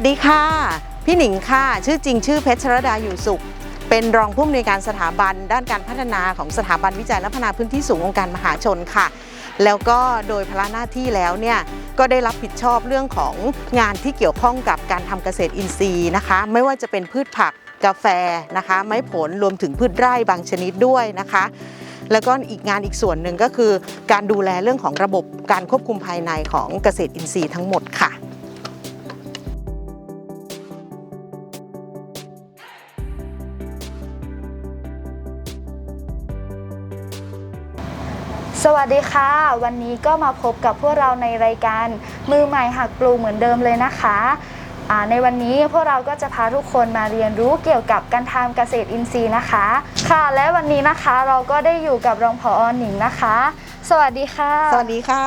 วัสดีค่ะ พี่หนิงค่ะ ชื่อจริงชื่อเพชรรดาอยู่สุข เป็นรองผู้อำนวยการสถาบัน ด้านการพัฒนาของสถาบันวิจัยและพัฒนาพื้นที่สูงองค์การมหาชนค่ะ แล้วก็โดยพละหน้าที่แล้วเนี่ยก็ได้รับผิดชอบเรื่องของงานที่เกี่ยวข้องกับการทำเกษตรอินทรีย์นะคะ ไม่ว่าจะเป็นพืชผักกาแฟนะคะ ไม้ผลรวมถึงพืชไร่บางชนิดด้วยนะคะแล้วก็อีกงานอีกส่วนหนึ่งก็คือ การดูแลเรื่องของระบบการควบคุมภายในของเกษตรอินทรีย์ทั้งหมดค่ะ วัสดีค่ะ วันนี้ก็มาพบกับพวกเราในรายการ มือใหม่หักปลูกเหมือนเดิมเลยนะคะอ่าในวันนี้พวกเราก็จะพาทุกคนมาเรียนรู้เกี่ยวกับการทำเกษตรอินทรีย์นะคะ ค่ะ และวันนี้นะคะเราก็ได้อยู่กับรองผอหนิงนะคะ สวัสดีค่ะ สวัสดีค่ะ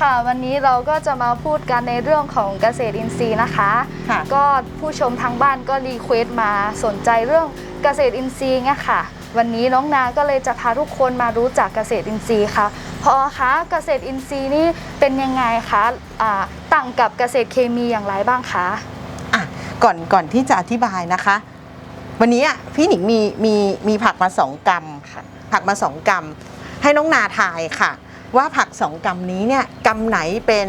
ค่ะ วันนี้เราก็จะมาพูดกันในเรื่องของเกษตรอินทรีย์นะคะค่ะก็ผู้ชมทางบ้านก็รีเควสต์มาสนใจเรื่องเกษตรอินทรีย์เนี่ยค่ะ วันนี้น้องนาก็เลยจะพาทุกคนมารู้จักเกษตรอินทรีย์ค่ะพอคะเกษตรอินทรีย์นี่เป็นยังไงคะอ่าต่างกับเกษตรเคมีอย่างไรบ้างคะอะก่อนก่อนที่จะอธิบายนะคะ วันนี้อะพี่หนิงมีมีมีผักมาสองกรัมค่ะผักมาสองกรัมให้น้องนาทายค่ะ ว่าผักสองกรัมนี้เนี่ยกรัมไหนเป็น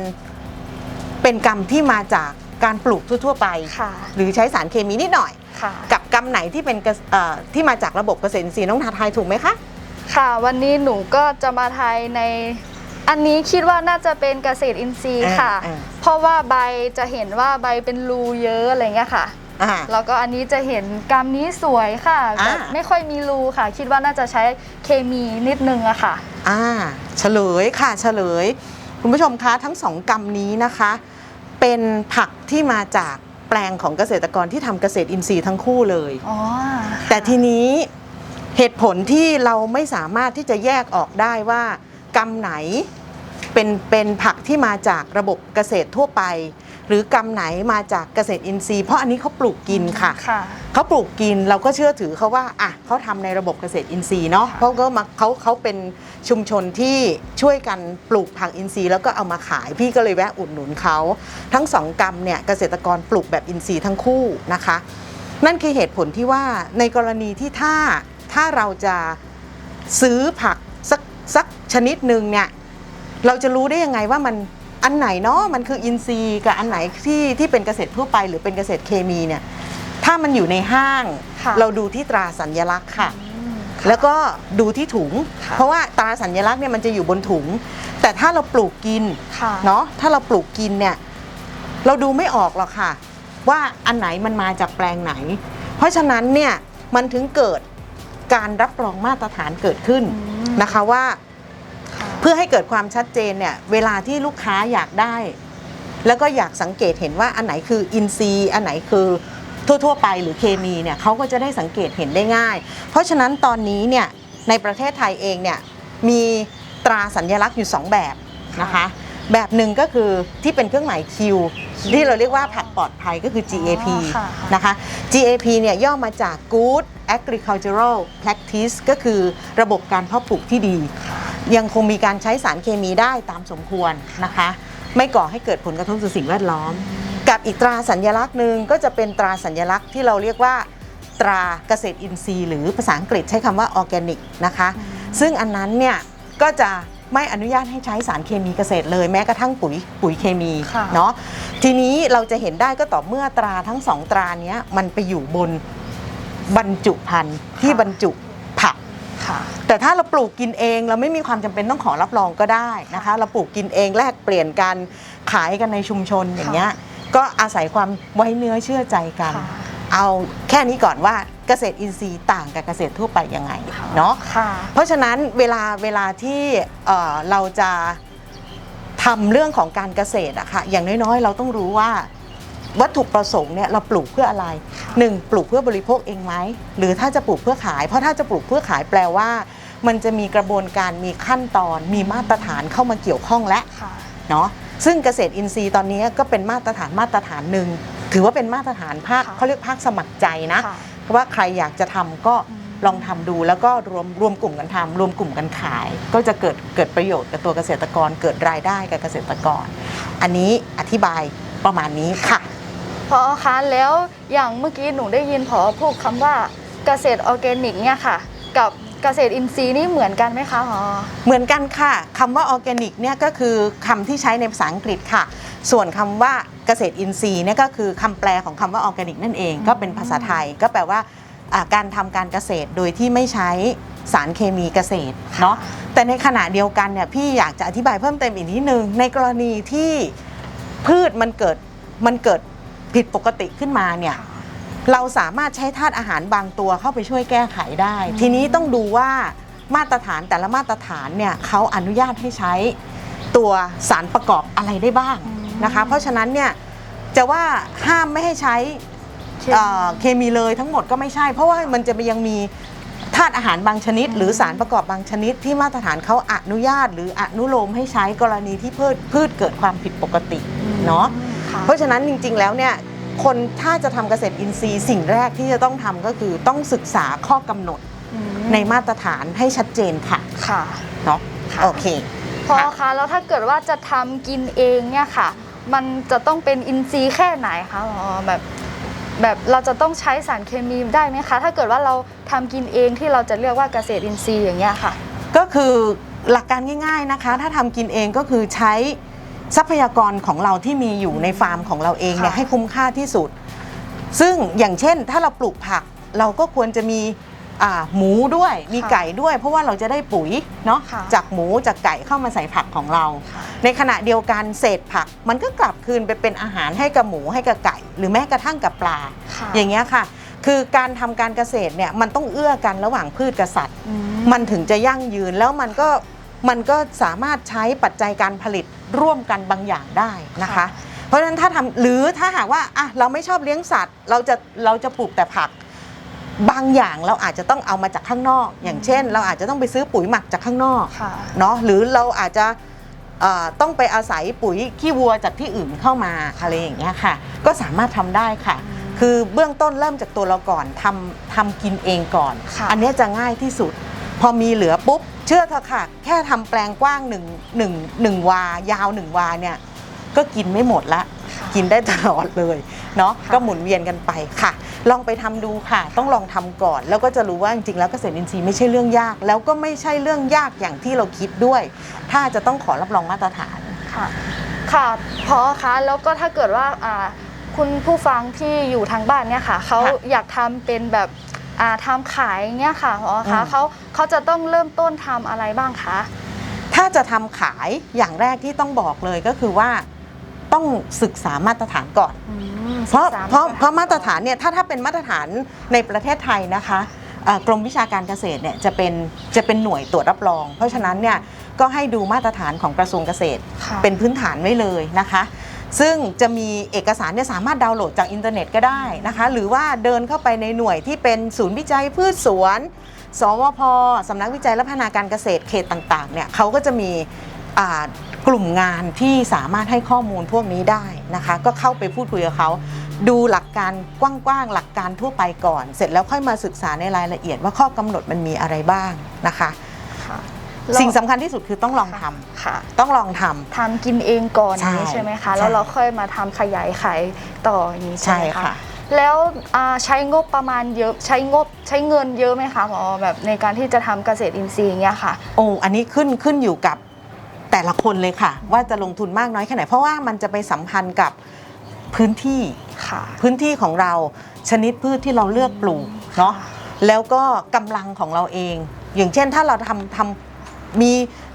เป็นกรัมที่มาจากการปลูกทั่ว ๆ ไปค่ะหรือใช้สารเคมีนิดหน่อย ค่ะ กับกรัมไหนที่เป็นเกษเอ่อที่มาจากระบบเกษตรอินทรีย์น้องนาทายถูกไหมคะ ค่ะ วันนี้หนูก็จะมาทายใน อันนี้คิดว่าน่าจะเป็นเกษตรอินทรีย์ค่ะอ่า เพราะว่าใบจะเห็นว่าใบเป็นรูเยอะอะไรเงี้ยค่ะ อ่า แล้วก็อันนี้จะเห็นกรามนี้สวยค่ะอ่า แบบไม่ค่อยมีรูค่ะ คิดว่าน่าจะใช้เคมีนิดนึงอะค่ะ อ่าเฉลยค่ะเฉลย คุณผู้ชมคะทั้งสองกรรมนี้นะคะ เป็นผักที่มาจากแป ลงของเกษตรกรที่ทำเกษตรอินทรีย์ทั้งคู่เลย อ๋อแต่ทีนี้เหตุผลที่เราไม่สามารถที่จะแยกออกได้ว่ากรรมไหนเป็นเป็นผักที่มาจากระบบเกษตรทั่วไป หรือกรรมไหนมาจากเกษตรอินทรีย์เพราะอันนี้เขาปลูกกินค่ะ ค่ะ เขาปลูกกินเราก็เชื่อถือเขาว่าอะเขาทำในระบบเกษตรอินทรีย์เนาะค่ะเพราะก็มาเขาเขาเป็นชุมชนที่ช่วยกันปลูกผักอินทรีย์แล้วก็เอามาขายพี่ก็เลยแวะอุดหนุนเขาทั้งสองกรรมเนี่ยเกษตรกรปลูกแบบอินทรีย์ทั้งคู่นะคะ นั่นคือเหตุผลที่ว่าในกรณีที่ถ้าถ้าเราจะซื้อผักสักสักชนิดหนึ่งเนี่ยเราจะรู้ได้ยังไงว่ามัน อันไหนเนาะมันคืออินทรีย์กับอันไหนที่ที่เป็นเกษตรทั่วไป หรือเป็นเกษตรเคมีเนี่ยถ้ามันอยู่ในห้าง ค่ะ เราดูที่ตราสัญลักษณ์ค่ะอืมแล้วก็ดูที่ถุงค่ะเพราะว่าตราสัญลักษณ์เนี่ยมันจะอยู่บนถุง แต่ถ้าเราปลูกกินค่ะเนาะถ้าเราปลูกกินเนี่ยเราดูไม่ออกหรอกค่ะ ว่าอันไหนมันมาจากแปลงไหน เพราะฉะนั้นเนี่ยมันถึงเกิดการรับรองมาตรฐานเกิดขึ้นอืมนะคะว่าค่ะ เพื่อให้เกิดความชัดเจนเนี่ยเวลาที่ลูกค้าอยากได้ แล้วก็อยากสังเกตเห็นว่าอันไหนคืออินทรีอันไหนคือทั่ว ๆ ไปหรือเคมีเนี่ยเขาก็จะได้สังเกตเห็นได้ง่าย เพราะฉะนั้นตอนนี้เนี่ยในประเทศไทยเองเนี่ยมีตราสัญลักษณ์อยู่ 2 แบบนะคะ แบบหนึ่งก็คือที่เป็นเครื่องหมาย Q ที่เราเรียกว่าผักปลอดภัยก็คือ GAP นะคะ GAP เนี่ยย่อมาจาก Good Agricultural Practice ก็คือระบบการเพาะปลูกที่ดี ยังคงมีการใช้สารเคมีได้ตามสมควรนะคะ ไม่ก่อให้เกิดผลกระทบต่อสิ่งแวดล้อม กับอีกตราสัญลักษณ์หนึ่งก็จะเป็นตราสัญลักษณ์ที่เราเรียกว่า ตราเกษตรอินทรีย์ หรือภาษาอังกฤษใช้คำว่าออร์แกนิกนะคะซึ่งอันนั้นเนี่ยก็จะไม่อนุญาตให้ใช้สารเคมีเกษตรเลยแม้กระทั่งปุ๋ยปุ๋ยเคมีค่ะเนาะทีนี้เราจะเห็นได้ก็ต่อเมื่อตราทั้งสองตราเนี้ยมันไปอยู่บนบรรจุภัณฑ์ที่บรรจุผัก ค่ะ แต่ถ้าเราปลูกกินเองเราไม่มีความจำเป็นต้องขอรับรองก็ได้นะคะ เราปลูกกินเองแลกเปลี่ยนกันขายกันในชุมชนอย่างเงี้ยก็อาศัยความไว้เนื้อเชื่อใจกัน ค่ะเอาแค่นี้ก่อนว่าเกษตรอินทรีย์ต่างกับเกษตรทั่วไปยังไงเนาะ ค่ะ เพราะฉะนั้นเวลาเวลาที่เอ่อเราจะทำเรื่องของการเกษตรอะค่ะอย่างน้อยๆ เราต้องรู้ว่า วัตถุประสงค์เนี่ยเราปลูกเพื่ออะไรหนึ่งปลูกเพื่อบริโภคเองไหมหรือถ้าจะปลูกเพื่อขาย เพราะถ้าจะปลูกเพื่อขายแปลว่า มันจะมีกระบวนการมีขั้นตอน มีมาตรฐานเข้ามาเกี่ยวข้องและค่ะเนาะซึ่งเกษตรอินทรีย์ตอนนี้ก็เป็นมาตรฐานมาตรฐานหนึ่งถือว่าเป็นมาตรฐานภาคค่ะเขาเรียกภาคสมัครใจนะค่ะเพราะว่าใครอยากจะทำก็อืมลองทำดูแล้วก็รวมรวมกลุ่มกันทำรวมกลุ่มกันขาย ก็จะเกิดเกิดประโยชน์กับตัวเกษตรกรเกิดรายได้กับเกษตรกร อันนี้อธิบายประมาณนี้ค่ะ พอคะแล้วอย่างเมื่อกี้หนูได้ยินพอพูดคำว่าเกษตรออร์แกนิกเนี่ยค่ะ กับเกษตรอินทรีย์นี่เหมือนกันไหมคะพอเหมือนกันค่ะคำว่าออร์แกนิกเนี่ยก็คือคำที่ใช้ในภาษาอังกฤษค่ะ ส่วนคำว่าเกษตรอินทรีย์เนี่ยก็คือคำแปลของคำว่าออร์แกนิกนั่นเองก็เป็นภาษาไทยก็แปลว่าอ่าการทำการเกษตรโดยที่ไม่ใช้สารเคมีเกษตรเนาะแต่ในขณะเดียวกันเนี่ยพี่อยากจะอธิบายเพิ่มเติมอีกนิดนึงในกรณีที่พืชมันเกิดมันเกิด ผิดปกติขึ้นมาเนี่ยเราสามารถใช้ธาตุอาหารบางตัวเข้าไปช่วยแก้ไขได้ ทีนี้ต้องดูว่ามาตรฐานแต่ละมาตรฐานเนี่ยเขาอนุญาตให้ใช้ตัวสารประกอบอะไรได้บ้างนะคะ เพราะฉะนั้นเนี่ยจะว่าห้ามไม่ให้ใช้เอ่อเคมีเลยทั้งหมดก็ไม่ใช่ เพราะว่ามันจะยังมีธาตุอาหารบางชนิด หรือสารประกอบบางชนิด ที่มาตรฐานเขาอนุญาต หรืออนุโลมให้ใช้กรณีที่พืชพืชเกิดความผิดปกติเนาะค่ะ เพราะฉะนั้นจริง ๆ แล้วเนี่ยคนถ้าจะทำเกษตรอินทรีย์สิ่งแรกที่จะต้องทำก็คือต้องศึกษาข้อกำหนดอืมในมาตรฐานให้ชัดเจนค่ะค่ะเนาะค่ะโอเคพอคะแล้วถ้าเกิดว่าจะทำกินเองเนี่ยค่ะ มันจะต้องเป็นอินทรีย์แค่ไหนคะอ๋อแบบแบบเราจะต้องใช้สารเคมีได้ไหมคะ ถ้าเกิดว่าเราทำกินเองที่เราจะเรียกว่าเกษตรอินทรีย์อย่างเงี้ยค่ะ ก็คือหลักการง่ายๆนะคะ ถ้าทำกินเองก็คือใช้ ทรัพยากรของเราที่มีอยู่ในฟาร์มของเราเองเนี่ยค่ะ ให้คุ้มค่าที่สุด ซึ่งอย่างเช่นถ้าเราปลูกผักเราก็ควรจะมีอ่าหมูด้วยมีไก่ด้วย เพราะว่าเราจะได้ปุ๋ยเนาะค่ะจากหมูจากไก่เข้ามาใส่ผักของเรา ค่ะ ในขณะเดียวกันเศษผักมันก็กลับคืนไปเป็นอาหารให้กับหมูให้กับไก่ หรือแม้กระทั่งกับปลา ค่ะอย่างเงี้ยค่ะ คือการทำการเกษตรเนี่ยมันต้องเอื้อกันระหว่างพืชกับสัตว์ อืมันถึงจะยั่งยืนแล้วมันก็ มันก็สามารถใช้ปัจจัยการผลิตร่วมกันบางอย่างได้นะคะ เพราะฉะนั้นถ้าทำหรือถ้าหากว่าอะเราไม่ชอบเลี้ยงสัตว์ เราจะเราจะปลูกแต่ผัก บางอย่างเราอาจจะต้องเอามาจากข้างนอก อย่างเช่น เราอาจจะต้องไปซื้อปุ๋ยหมักจากข้างนอกค่ะเนาะหรือเราอาจจะเอ่อต้องไปอาศัยปุ๋ยขี้วัวจากที่อื่นเข้ามาอะไรอย่างเงี้ยค่ะ ก็สามารถทำได้ค่ะ คือเบื้องต้นเริ่มจากตัวเราก่อนทำทำกินเองก่อนค่ะอันเนี้ยจะง่ายที่สุด พอมีเหลือปุ๊บ เชื่อเถอะค่ะ แค่ทำแปลงกว้างหนึ่งหนึ่งหนึ่งวา ยาวหนึ่งวาเนี่ยก็กินไม่หมดละค่ะกินได้ตลอดเลยเนาะค่ะก็หมุนเวียนกันไปค่ะ ลองไปทำดูค่ะ ต้องลองทำก่อน แล้วก็จะรู้ว่าจริงๆแล้วเกษตรอินทรีย์ไม่ใช่เรื่องยาก แล้วก็ไม่ใช่เรื่องยากอย่างที่เราคิดด้วย ถ้าจะต้องขอรับรองมาตรฐานค่ะค่ะพอคะแล้วก็ถ้าเกิดว่าอ่าคุณผู้ฟังที่อยู่ทางบ้านเนี่ยค่ะเขาค่ะอยากทำเป็นแบบอ่า ทำขายเงี้ยค่ะพอคะอืมเขาเขาจะต้องเริ่มต้นทำอะไรบ้างคะ ถ้าจะทำขายอย่างแรกที่ต้องบอกเลยก็คือว่าต้องศึกษามาตรฐานก่อนอืมเพราะศึกษเพราะเพราะมาตรฐานเนี่ยถ้าถ้าเป็นมาตรฐานในประเทศไทยนะคะเอ่อกรมวิชาการเกษตรเนี่ยจะเป็นจะเป็นหน่วยตรวจรับรอง เพราะฉะนั้นเนี่ยก็ให้ดูมาตรฐานของกระทรวงเกษตรค่ะเป็นพื้นฐานไว้เลยนะคะ ซึ่งจะมีเอกสารเนี่ยสามารถดาวน์โหลดจากอินเทอร์เน็ตก็ได้นะคะ หรือว่าเดินเข้าไปในหน่วยที่เป็นศูนย์วิจัยพืชสวน สวพ สำนักวิจัยและพัฒนาการเกษตรเขตต่างๆ เนี่ยเขาก็จะมีกลุ่มงานที่สามารถให้ข้อมูลพวกนี้ได้นะคะ ก็เข้าไปพูดคุยกับเขา ดูหลักการกว้างๆ หลักการทั่วไปก่อน เสร็จแล้วค่อยมาศึกษาในรายละเอียดว่าข้อกำหนดมันมีอะไรบ้างนะคะ สิ่งสำคัญที่สุดคือต้องลองทำค่ะต้องลองทำ ทำกินเองก่อนใช่นี้ใช่ไหมคะใช่แล้วเราค่อยมาทำขยายขายต่ออย่างนี้ใช่ใช่ไหมคะค่ะแล้วอ่าใช้งบประมาณเยอะใช้งบใช้เงินเยอะไหมคะหมอแบบในการที่จะทำเกษตรอินทรีย์อย่างเงี้ยค่ะ โอ้อันนี้ขึ้นขึ้นอยู่กับแต่ละคนเลยค่ะ ว่าจะลงทุนมากน้อยแค่ไหน เพราะว่ามันจะไปสัมพันธ์กับพื้นที่ ค่ะ พื้นที่ของเราชนิดพืชที่เราเลือกปลูกเนาะแล้วก็กำลังของเราเอง อย่างเช่นถ้าเราทำทำ มี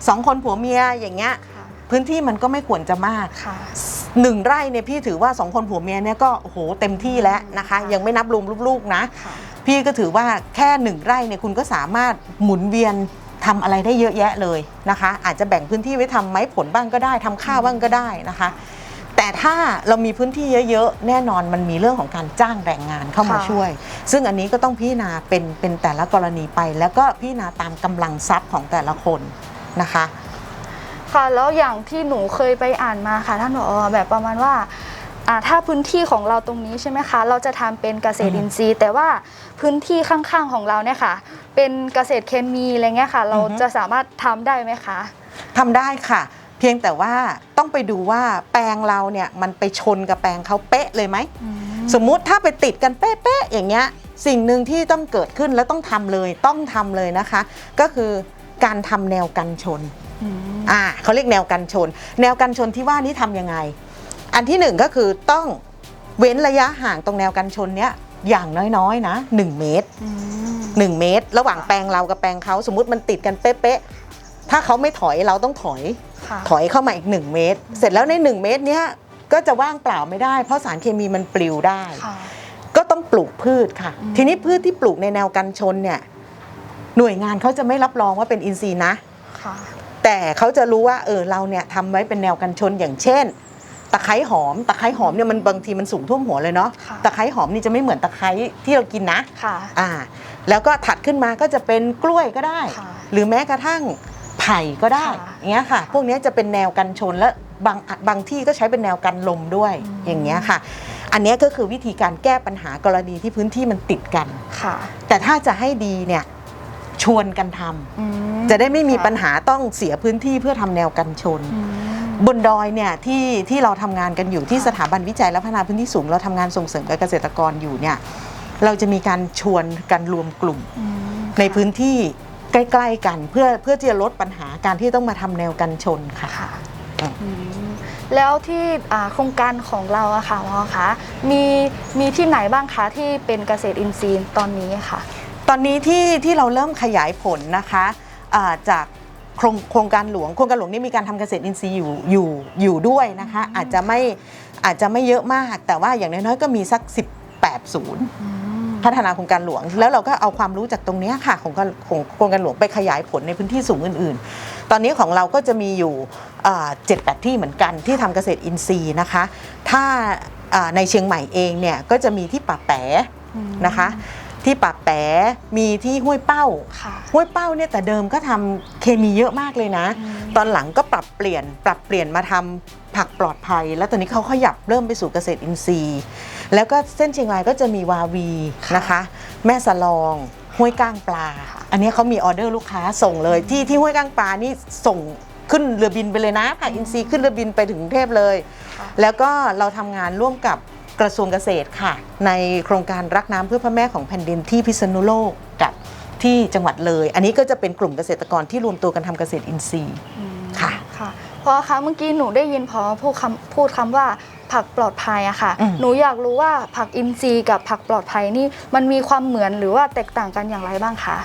สองคนผัวเมียอย่างเงี้ยค่ะพื้นที่มันก็ไม่ควรจะมากค่ะหนึ่งไร่เนี่ยพี่ถือว่าสองคนผัวเมียเนี่ยก็โอ้โหเต็มที่แล้วนะคะค่ะยังไม่นับรวมลูกๆนะค่ะพี่ก็ถือว่าแค่หนึ่งไร่เนี่ยคุณก็สามารถหมุนเวียนทำอะไรได้เยอะแยะเลยนะคะ อาจจะแบ่งพื้นที่ไว้ทำไม้ผลบ้างก็ได้ทำข้าวบ้างก็ได้นะคะ แต่ถ้าเรามีพื้นที่เยอะๆ แน่นอนมันมีเรื่องของการจ้างแรงงานเข้ามาค่ะช่วย ซึ่งอันนี้ก็ต้องพิจารณาเป็นเป็นแต่ละกรณีไป แล้วก็พิจารณาตามกำลังทรัพย์ของแต่ละคนนะคะ ค่ะแล้วอย่างที่หนูเคยไปอ่านมาค่ะท่านผอแบบประมาณว่าอ่า ถ้าพื้นที่ของเราตรงนี้ใช่ไหมคะ เราจะทำเป็นเกษตรอืมอินทรีย์ แต่ว่าพื้นที่ข้างๆของเราเนี่ยค่ะ เป็นเกษตรเคมีอะไรเงี้ยค่ะ เราอือฮึ จะสามารถทำได้ไหมคะ ทำได้ค่ะ เพียงแต่ว่าต้องไปดูว่าแปลงเราเนี่ยมันไปชนกับแปลงเขาเป๊ะเลยไหม สมมุติถ้าไปติดกันเป๊ะๆอย่างเงี้ยสิ่งหนึ่งที่ต้องเกิดขึ้นแล้วต้องทำเลยต้องทำเลยนะคะ ก็คือการทำแนวกันชนอืมอ่าเขาเรียกแนวกันชน แนวกันชนที่ว่านี้ทำยังไง อันที่หนึ่งก็คือต้องเว้นระยะห่างตรงแนวกันชนเนี้ยอย่างน้อยๆนะ 1 เมตรอืม1เมตร ระหว่างแปลงเรากับแปลงเขาสมมุติมันติดกันเป๊ะๆถ้าเขาไม่ถอยเราต้องถอยค่ะ ถอยเข้ามาอีก 1 เมตร เสร็จแล้วใน 1 เมตรเนี้ยก็จะว่างเปล่าไม่ได้ เพราะสารเคมีมันปลิวได้ค่ะก็ต้องปลูกพืชค่ะอืมทีนี้พืชที่ปลูกในแนวกันชนเนี่ยหน่วยงานเขาจะไม่รับรองว่าเป็นอินทรีย์นะค่ะแต่เขาจะรู้ว่าเออเราเนี่ยทำไว้เป็นแนวกันชนอย่างเช่นตะไคร้หอม ตะไคร้หอมเนี่ยมันบางทีมันสูงท่วมหัวเลยเนาะค่ะตะไคร้หอมนี่จะไม่เหมือนตะไคร้ที่เรากินนะ ค่ะ อ่า แล้วก็ถัดขึ้นมาก็จะเป็นกล้วยก็ได้ค่ะหรือแม้กระทั่ง ไผ่ก็ได้ค่ะอย่างเงี้ยค่ะ พวกเนี้ยจะเป็นแนวกันชนและบางบางที่ก็ใช้เป็นแนวกันลมด้วยอืม อย่างเงี้ยค่ะ อันเนี้ยก็คือวิธีการแก้ปัญหากรณีที่พื้นที่มันติดกัน ค่ะแต่ถ้าจะให้ดีเนี่ยชวนกันทำอืมจะได้ไม่มีค่ะปัญหาต้องเสียพื้นที่เพื่อทำแนวกันชน อืม บนดอยเนี่ยที่ที่เราทำงานกันอยู่ที่ค่ะสถาบันวิจัยและพัฒนาพื้นที่สูง เราทำงานส่งเสริมกับเกษตรกรอยู่เนี่ยเราจะมีการชวนกันรวมกลุ่มอืมในพื้นที่ ใกล้ๆกันเพื่อเพื่อที่จะลดปัญหาการที่ต้องมาทำแนวกันชนค่ะ ค่ะอืมอืมแล้วที่อ่าโครงการของเราอะค่ะหมอคะมีมีที่ไหนบ้างคะที่เป็นเกษตรอินทรีย์ตอนนี้ค่ะ ตอนนี้ที่ที่เราเริ่มขยายผลนะคะอ่าจากโครงโครงการหลวงโครงการหลวงนี่มีการทำเกษตรอินทรีย์อยู่อยู่อยู่ด้วยนะคะ อาจจะไม่อาจจะไม่เยอะมาก แต่ว่าอย่างน้อยๆก็มีสัก 18ศูนย์ พัฒนาโครงการหลวง แล้วเราก็เอาความรู้จากตรงนี้ค่ะของของโครงการหลวงไปขยายผลในพื้นที่สูงอื่น ๆ ตอนนี้ของเราก็จะมีอยู่เจ็ดแปดที่เหมือนกันที่ทำเกษตรอินทรีย์นะคะ ถ้าอ่าในเชียงใหม่เองเนี่ยก็จะมีที่ป่าแปะนะคะ ที่ป่าแปะมีที่ห้วยเป้า ค่ะ ห้วยเป้าเนี่ยแต่เดิมก็ทำเคมีเยอะมากเลยนะ อืม ตอนหลังก็ปรับเปลี่ยน ปรับเปลี่ยนมาทำผักปลอดภัย แล้วตอนนี้เขาขยับเริ่มไปสู่เกษตรอินทรีย์ แล้วก็เส้นเชียงรายก็จะมีวาวีนะคะ แม่สลองห้วยก้างปลา อันนี้เขามีออเดอร์ลูกค้าส่งเลยที่ที่ห้วยก้างปลานี่ส่งขึ้นเรือบินไปเลยนะผักอินทรีย์ขึ้นเรือบินไปถึงกรุงเทพเลยค่ะแล้วก็เราทำงานร่วมกับ กระทรวงเกษตรค่ะ ในโครงการรักน้ำเพื่อพระแม่ของแผ่นดินที่พิษณุโลกกับที่จังหวัดเลย อันนี้ก็จะเป็นกลุ่มเกษตรกรที่รวมตัวกันทำเกษตรอินทรีย์อืมค่ะค่ะเพราะคะเมื่อกี้หนูได้ยินพอพูดคำพูดคำว่าผักปลอดภัยอะค่ะอืมหนูอยากรู้ว่าผักอินทรีย์กับผักปลอดภัยนี่มันมีความเหมือนหรือว่าแตกต่างกันอย่างไรบ้างคะ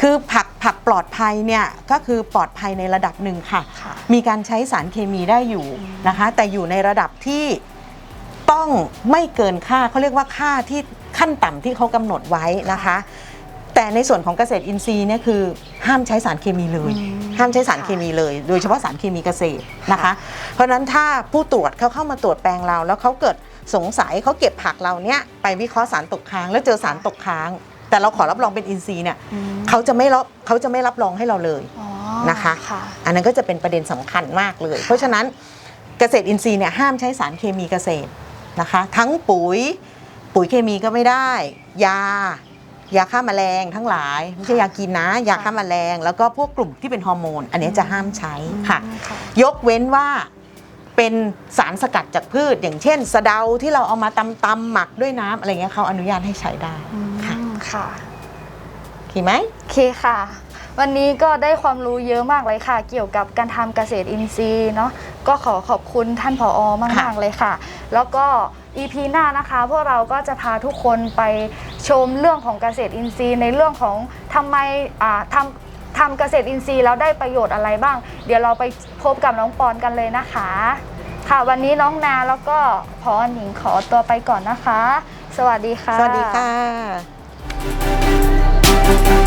คือผักผักปลอดภัยเนี่ยก็คือปลอดภัยในระดับหนึ่งค่ะค่ะมีการใช้สารเคมีได้อยู่อืมนะคะ แต่อยู่ในระดับที่ ต้องไม่เกินค่าเขาเรียกว่าค่าที่ขั้นต่ำที่เขากำหนดไว้นะคะ แต่ในส่วนของเกษตรอินทรีย์เนี่ยคือห้ามใช้สารเคมีเลยอืมห้ามใช้สารเคมีเลย โดยเฉพาะสารเคมีเกษตรนะคะ เพราะฉะนั้นถ้าผู้ตรวจเขาเข้ามาตรวจแปลงเรา แล้วเขาเกิดสงสัยเขาเก็บผักเราเนี่ยไปวิเคราะห์สารตกค้าง แล้วเจอสารตกค้าง แต่เราขอรับรองเป็นอินทรีย์เนี่ยอืมเขาจะไม่รับเขาจะไม่รับรองให้เราเลยอ๋อนะคะค่ะอันนั้นก็จะเป็นประเด็นสำคัญมากเลย เพราะฉะนั้นเกษตรอินทรีย์เนี่ยห้ามใช้สารเคมีเกษตร นะคะ ทั้งปุ๋ยปุ๋ยเคมีก็ไม่ได้ ยายาฆ่าแมลงทั้งหลายไม่ใช่ยากินนะยาฆ่าแมลง แล้วก็พวกกลุ่มที่เป็นฮอร์โมน อันนี้จะห้ามใช้ค่ะอืมค่ะ ยกเว้นว่าเป็นสารสกัดจากพืช อย่างเช่น สะเดาที่เราเอามาตำตำหมักด้วยน้ำอะไรเงี้ยเขาอนุญาตให้ใช้ได้อืมค่ะค่ะโอเคไหมโอเคค่ะ วันนี้ก็ได้ความรู้เยอะมากเลยค่ะ เกี่ยวกับการทำเกษตรอินทรีย์เนาะก็ขอขอบคุณท่านผอมากมากเลยค่ะ แล้วก็ EP หน้านะคะพวกเราก็จะพาทุกคนไปชมเรื่องของเกษตรอินทรีย์ ในเรื่องของทำไมอ่าทำทำเกษตรอินทรีย์แล้วได้ประโยชน์อะไรบ้าง เดี๋ยวเราไปพบกับน้องปอนกันเลยนะคะ ค่ะวันนี้น้องนาแล้วก็พอหนิงขอตัวไปก่อนนะคะ สวัสดีค่ะ สวัสดีค่ะ